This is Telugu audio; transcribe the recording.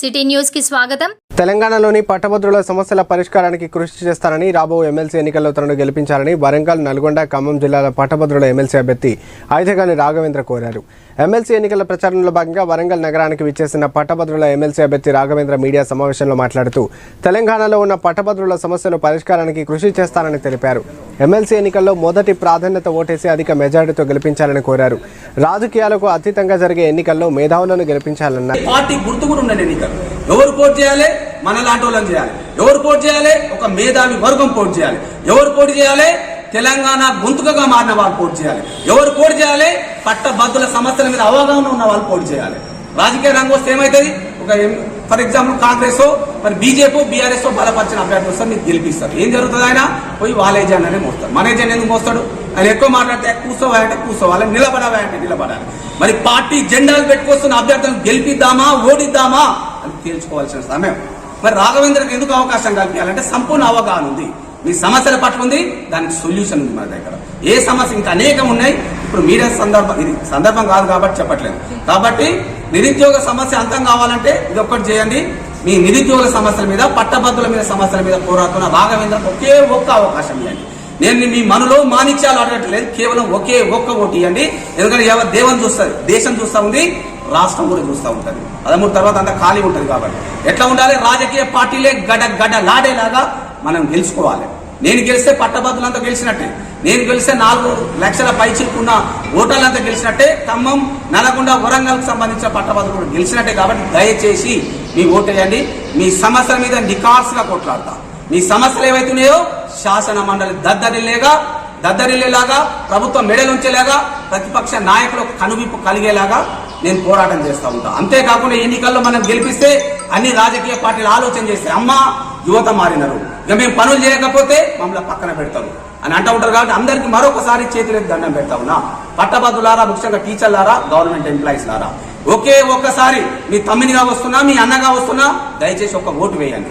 సిటీ న్యూస్కి స్వాగతం. తెలంగాణలోని పట్టభద్రుల సమస్యల పరిష్కారానికి కృషి చేస్తారని రాబో ఎమ్మెల్సీ ఎన్నికల్లో తనను గెలిపించాలని వరంగల్ నల్గొండ ఖమ్మం జిల్లాల పట్టభద్రుల ఎమ్మెల్సీ అభ్యర్థి ఐదగాని రాఘవేంద్ర కోరారు. ఎమ్మెల్సీ ఎన్నికల ప్రచారంలో భాగంగా వరంగల్ నగరానికి విచ్చేసిన పట్టభద్రుల ఎమ్మెల్సీ అభ్యర్థి రాఘవేంద్ర మీడియా సమావేశంలో మాట్లాడుతూ తెలంగాణలో ఉన్న పట్టభద్రుల సమస్యల పరిష్కారానికి కృషి చేస్తానని తెలిపారు. ఎమ్మెల్సీ ఎన్నికల్లో మొదటి ప్రాధాన్యత ఓటేసి అధిక మెజారిటీతో గెలిపించాలని కోరారు. రాజకీయాలకు అతీతంగా జరిగే ఎన్నికల్లో మేధావులను గెలిపించాలన్నారు. పార్టీ ఎవరు పోటీ చేయాలి? మన లాంటి వాళ్ళని చేయాలి. ఎవరు పోటీ చేయాలి? ఒక మేధావి వర్గం పోటీ చేయాలి. ఎవరు పోటీ చేయాలి? తెలంగాణ గొంతుకగా మారిన వాళ్ళు పోటీ చేయాలి. ఎవరు పోటీ చేయాలి? పట్టభద్రుల సమస్యల మీద అవగాహన ఉన్న వాళ్ళు పోటీ చేయాలి. రాజకీయ రంగం వస్తే ఏమవుతుంది ఒక ఫర్ ఎగ్జాంపుల్ కాంగ్రెస్ మరి బీజేపీ బీఆర్ఎస్ బలపరిచిన అభ్యర్థి వస్తారు మీకు గెలిపిస్తారు. ఏం జరుగుతుంది ఆయన? పోయి వాళ్ళ ఏజెండానే మోస్తారు. మన ఏజెండా ఎందుకు మోస్తాడు? ఆయన ఎక్కువ మాట్లాడితే కూర్చోవాలంటే కూర్చోవాలి నిలబడవాలంటే నిలబడాలి. మరి పార్టీ జెండాలు పెట్టుకొస్తున్న అభ్యర్థులను గెలిపిద్దామా ఓడిద్దామా అని తేల్చుకోవాల్సిన సమయం. మరి రాఘవేంద్రకి ఎందుకు అవకాశం కల్పించాలంటే సంపూర్ణ అవగాహన ఉంది. మీ సమస్యల పట్ల ఉంది దానికి సొల్యూషన్ ఉంది మన దగ్గర. ఏ సమస్య ఇంకా అనేకం ఉన్నాయి ఇప్పుడు మీరే సందర్భం ఇది సందర్భం కాదు కాబట్టి చెప్పట్లేదు. కాబట్టి నిరుద్యోగ సమస్య అంతం కావాలంటే ఇది ఒక్కటి చేయండి. మీ నిరుద్యోగ సమస్యల మీద పట్టభద్రుల మీద సమస్యల మీద పోరాడుతున్న రాఘవేంద్రకు ఒకే ఒక్క అవకాశం ఇవ్వండి. నేను మీ మనలో మాణిక్యాలు అడగట్లేదు కేవలం ఒకే ఒక్క ఓటు ఇవ్వండి. ఎందుకంటే ఎవరు దేవం చూస్తుంది దేశం చూస్తూ ఉంది రాష్ట్రం కూడా చూస్తూ ఉంటుంది. పదమూడు తర్వాత అంతా ఖాళీ ఉంటుంది కాబట్టి. ఎట్లా ఉండాలి? రాజకీయ పార్టీలే గడ గడ లాడేలాగా మనం గెలుచుకోవాలి. నేను గెలిస్తే పట్టభద్రులంతా గెలిచినట్టే. నేను గెలిస్తే నాలుగు లక్షల పైచిలుకున్న ఓటర్లంతా గెలిచినట్టే. ఖమ్మం నల్గొండ వరంగల్కి సంబంధించిన పట్టభద్రులు కూడా గెలిచినట్టే కాబట్టి దయచేసి మీ ఓటేయండి మీ సమస్యల మీద నికాసుగా కొట్లాడతా. మీ సమస్యలు ఏవైతున్నాయో శాసన మండలి దద్దరిల్లేగా దద్దరిల్లేలాగా ప్రభుత్వం మెడలుంచేలాగా ప్రతిపక్ష నాయకులు కనువిప్పు కలిగేలాగా నేను పోరాటం చేస్తా ఉంటా. అంతేకాకుండా ఎన్నికల్లో మనం గెలిపిస్తే అన్ని రాజకీయ పార్టీలు ఆలోచన చేస్తాయి అమ్మా యువత మారినారు. ఇక మేము పనులు చేయకపోతే మమ్మల్ని పక్కన పెడతారు. అని అంటూ ఉంటారు కాబట్టి అందరికీ మరొకసారి చేతులకు దండం పెడతా ఉన్నా. పట్టభద్రులారా ముఖ్యంగా టీచర్లారా గవర్నమెంట్ ఎంప్లాయీస్ లారా. ఒకే ఒక్కసారి మీ తమ్మినిగా వస్తున్నా మీ అన్నగా వస్తున్నా దయచేసి ఒక ఓటు వేయండి.